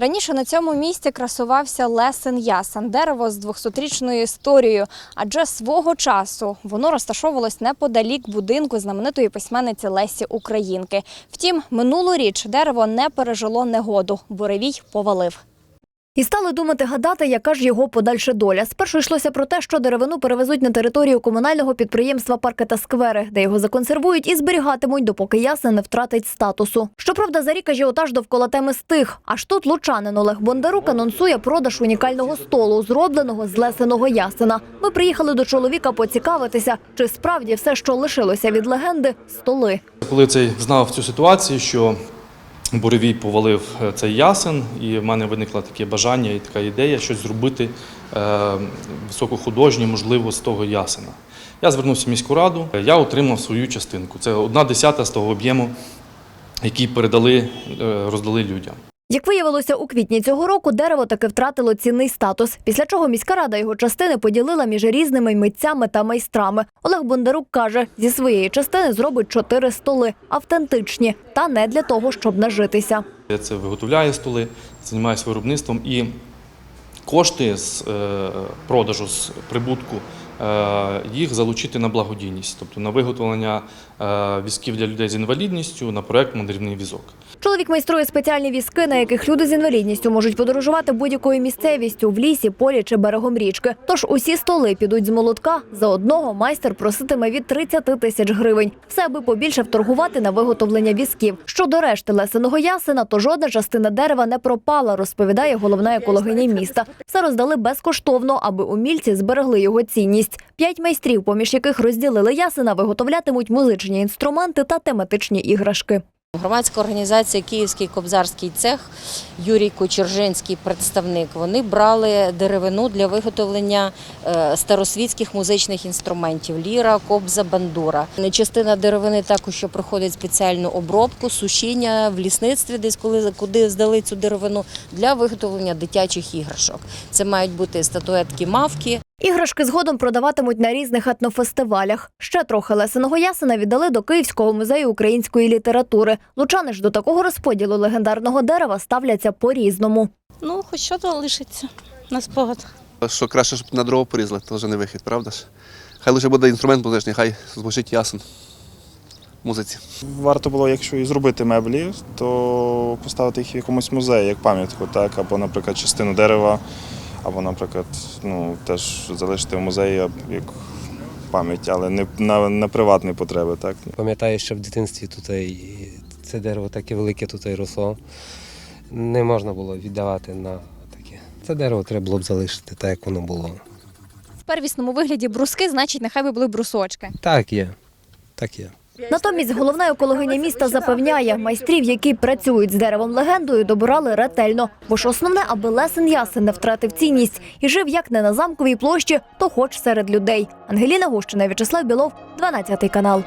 Раніше на цьому місці красувався лесен ясен, дерево з 200-річною історією, адже свого часу воно розташовувалось неподалік будинку знаменитої письменниці Лесі Українки. Втім, минулоріч дерево не пережило негоду, буревій повалив. І стали думати гадати, яка ж його подальша доля. Спершу йшлося про те, що деревину перевезуть на територію комунального підприємства Парки та сквери, де його законсервують і зберігатимуть, допоки ясен не втратить статусу. Щоправда, за рік ажіотаж довкола теми стих. Аж тут лучанин Олег Бондарук анонсує продаж унікального столу, зробленого з лесеного ясена. Ми приїхали до чоловіка поцікавитися, чи справді все, що лишилося від легенди, столи. Коли цей знав цю ситуацію, що буревій повалив е, цей ясен, і в мене виникло таке бажання і така ідея щось зробити е, високохудожнє, можливо, з того ясена. Я звернувся в міську раду, я отримав свою частинку. Це одна десята з того об'єму, який передали, е, роздали людям. Як виявилося, у квітні цього року дерево таки втратило цінний статус, після чого міська рада його частини поділила між різними митцями та майстрами. Олег Бондарук каже, зі своєї частини зробить чотири столи, автентичні, та не для того, щоб нажитися. Я це виготовляю столи, займаюся виробництвом і кошти з е, продажу з прибутку їх залучити на благодійність, тобто на виготовлення е, візків для людей з інвалідністю на проект Мандрівний візок. Чоловік майструє спеціальні візки, на яких люди з інвалідністю можуть подорожувати будь-якою місцевістю в лісі, полі чи берегом річки. Тож усі столи підуть з молотка. За одного майстер проситиме від 30 тисяч гривень. Все аби побільше вторгувати на виготовлення візків. Щодо решти лесеного ясена, то жодна частина дерева не пропала, розповідає головна екологиня міста. Все роздали безкоштовно, аби умільці зберегли його цінність. П'ять майстрів, поміж яких розділили ясена, виготовлятимуть музичні інструменти та тематичні іграшки. Громадська організація Київський кобзарський цех Юрій Кочержинський представник. Вони брали деревину для виготовлення е, старосвітських музичних інструментів ліра, кобза, бандура. Частина деревини також що проходить спеціальну обробку, сушіння в лісництві, десь коли куди здали цю деревину для виготовлення дитячих іграшок. Це мають бути статуетки мавки. Іграшки згодом продаватимуть на різних етнофестивалях. Ще трохи лесеного ясена віддали до Київського музею української літератури. Лучани ж до такого розподілу легендарного дерева ставляться по-різному. Ну, хоч що то лишиться на спогад. Що краще, щоб на дрова порізали, то вже не вихід, правда ж? Хай лише буде інструмент музичний, хай звучить ясен музиці. Варто було, якщо і зробити меблі, то поставити їх в якомусь музеї, як пам'ятку, так, або, наприклад, частину дерева, або, наприклад, ну, теж залишити в музеї як пам'ять, але не на, на приватні потреби. Так. Пам'ятаю, що в дитинстві тут це дерево таке велике тут і росло. Не можна було віддавати на таке. Це дерево треба було б залишити так, як воно було. В первісному вигляді бруски, значить, нехай би були брусочки. Так є. Так є. Натомість головна екологиня міста запевняє, майстрів, які працюють з деревом легендою, добирали ретельно. Бо ж основне, аби лесен ясен не втратив цінність і жив як не на замковій площі, то хоч серед людей. Ангеліна Гущина, В'ячеслав Білов, 12 канал.